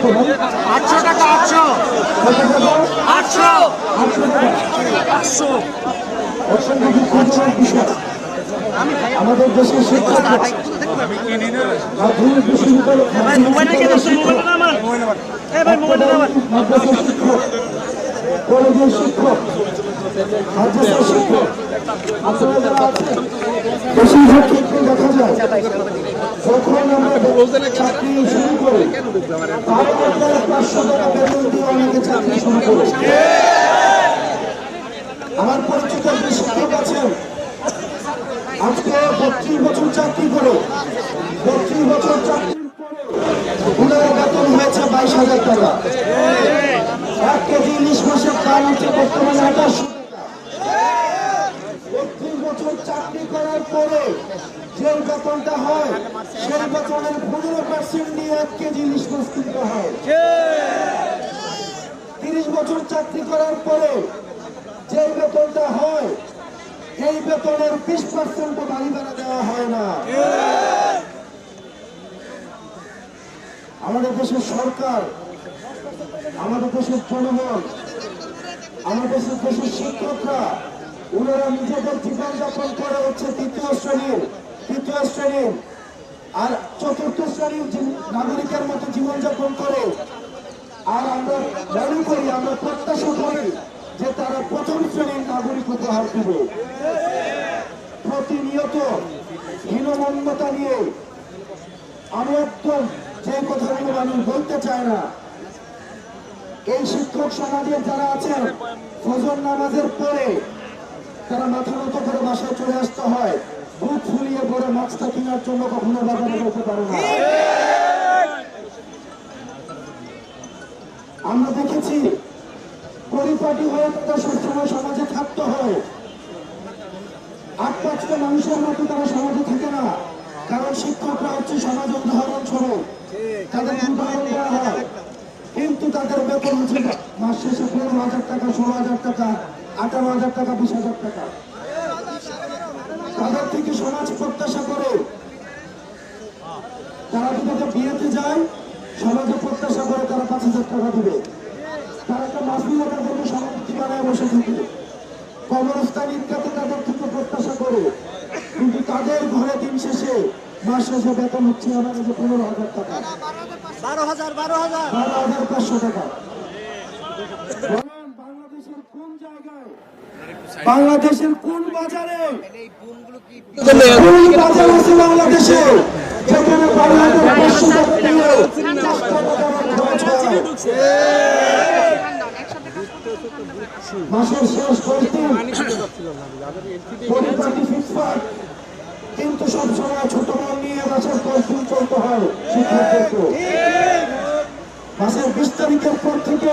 আটশো টাকা আটশো। আটশো। আটশো আমাদের দেশের শিক্ষক মাধ্যমিক বিশ্ববিদ্যালয় মোবাইলটা কে দশ মোবাইলটা আমার এ ভাই মোবাইলটা আমার মাদ্রাসার শিক্ষক কলেজের শিক্ষক পাঁচশো টাকা বেতন দিয়ে অনেকে চাকরি শুরু করে আমার পরিচিত শিক্ষক আছেন আজকে বত্রিশ বছর চাকরি করে বত্রিশ বছর চাকরির পরে বেতন হয়েছে বাইশ হাজার টাকা এক কেজি ইলিশ মাসের দাম হচ্ছে বর্তমানে বত্রিশ বছর চাকরি করার পরে যে বেতনটা হয়, সেই বেতনের পনেরো পার্সেন্ট দিয়ে এক কেজি ইলিশ মাছ কিনতে হয়। তিরিশ বছর চাকরি করার পরে যে বেতনটা হয়, এই বেতনের বিশ পার্সেন্ট বাড়ি ভাড়া দেওয়া হয় না। আমাদের দেশের সরকার, আমাদের দেশের জনগণ, আমাদের দেশের দেশের শিক্ষকরা ওনারা নিজেদের জীবন যাপন করে হচ্ছে তৃতীয় শ্রেণির তৃতীয় শ্রেণির আর চতুর্থ শ্রেণির নাগরিকের মতো জীবনযাপন করে। আর আমরা মনে করি, আমরা প্রত্যাশা করি যে তারা প্রথম শ্রেণির নাগরিক উপহার দেবে। প্রতিনিয়ত হীনমন্যতা নিয়ে আমি একদম যে কথাগুলো মানুষ বলতে চায় না। এই শিক্ষক সমাজের যারা আছেন, ফজর নামাজের পরে তারা মাথা নত করে বাসায় চলে আসতে হয়। বুক ফুলিয়ে পরে মাছটা কেনার জন্য কখনো বাজারে যেতে পারে না। আমরা দেখেছি, পরিপাটি হয়ে তাদের সবসময় সমাজে থাকতে হয়। আট পাঁচটা মানুষের মতো তারা সমাজে থাকে না। কারণ শিক্ষকরা হচ্ছে সমাজ উদাহরণ স্বরূপ। তাদের উদাহরণ দেওয়া হয়। কিন্তু তাদের বেতন হচ্ছে মাস শেষে পনেরো হাজার টাকা, ষোলো হাজার টাকা। আঠারো হাজার টাকা বিশ হাজার টাকা। তাদের থেকে সমাজ প্রত্যাশা করে। তারা একটা বিয়েতে যায় সমাজে প্রত্যাশা করে তারা পাঁচ হাজার টাকা দিবে। তারা একটা মাসিও তাদেরকে সমাপ্তি বানায় বসে থাকে। কবরস্থান ঈদগাতে তাদের থেকে প্রত্যাশা করে। কিন্তু তাদের ঘরে দিন শেষে মাস শেষে বেতন হচ্ছে আমার কাছে পনেরো হাজার টাকা। বারো হাজার বারো হাজার। বারো হাজার পাঁচশো টাকা। বাংলাদেশের কোন জায়গায়? বাংলাদেশের কোন বাজারে? কোন বাজার আছে বাংলাদেশে? যেখানে। মাসের শেষ কিন্তু সবসময় ছোট মন নিয়ে মাসের কষ্টিং চলতে হয় মাসের বিশ তারিখের পর থেকে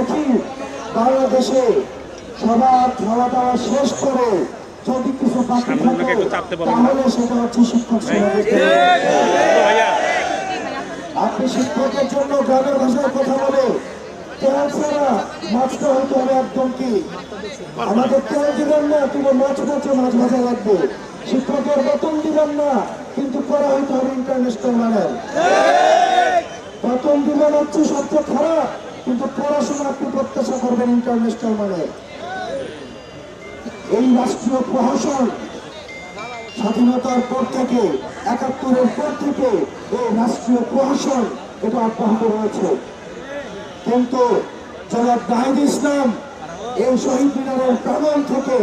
দেখি বাংলাদেশে সবার খাওয়া দাওয়া শেষ করে যদি কিছু বাকি থাকে তাহলে সেটা হচ্ছে শিক্ষক আপনি শিক্ষকের জন্য গ্রামের ভাষায় কথা বলে তেল ছাড়া মাছটা হইতে হবে একদম কি? আমাদের তেল দিবেন না তুমি মাছ মাছে মাছ ভাজা লাগবে। শিক্ষকের বেতন দিবেন না কিন্তু করা হইতে হবে ইন্টারন্যাশনাল মানের। বেতন দিবেন হচ্ছে সবচেয়ে কিন্তু পড়াশোনা আপনি প্রত্যাশা করবেন ইন্টারন্যাশনাল মানের। এই রাষ্ট্রীয় প্রহসন স্বাধীনতার পর থেকে, একাত্তরের পর থেকে এই রাষ্ট্রীয় প্রহসন এটা অব্যাহত রয়েছে। কিন্তু জনাব নাহিদ ইসলাম এই শহীদ মিনারের প্রাঙ্গণ থেকে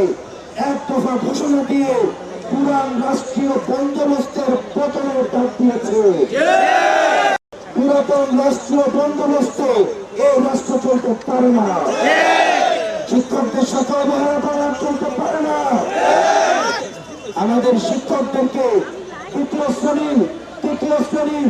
এক দফা ঘোষণা দিয়ে পুরান রাষ্ট্রীয় বন্দোবস্তের পতনের ডাক দিয়েছে। পুরাতন রাষ্ট্র বন্দোবস্ত, এই রাষ্ট্র চলতে পারে না। শিক্ষকদের সাথে অবহেলা চলতে পারে না। আমাদের শিক্ষকদেরকে তৃতীয় শ্রেণির তৃতীয় শ্রেণির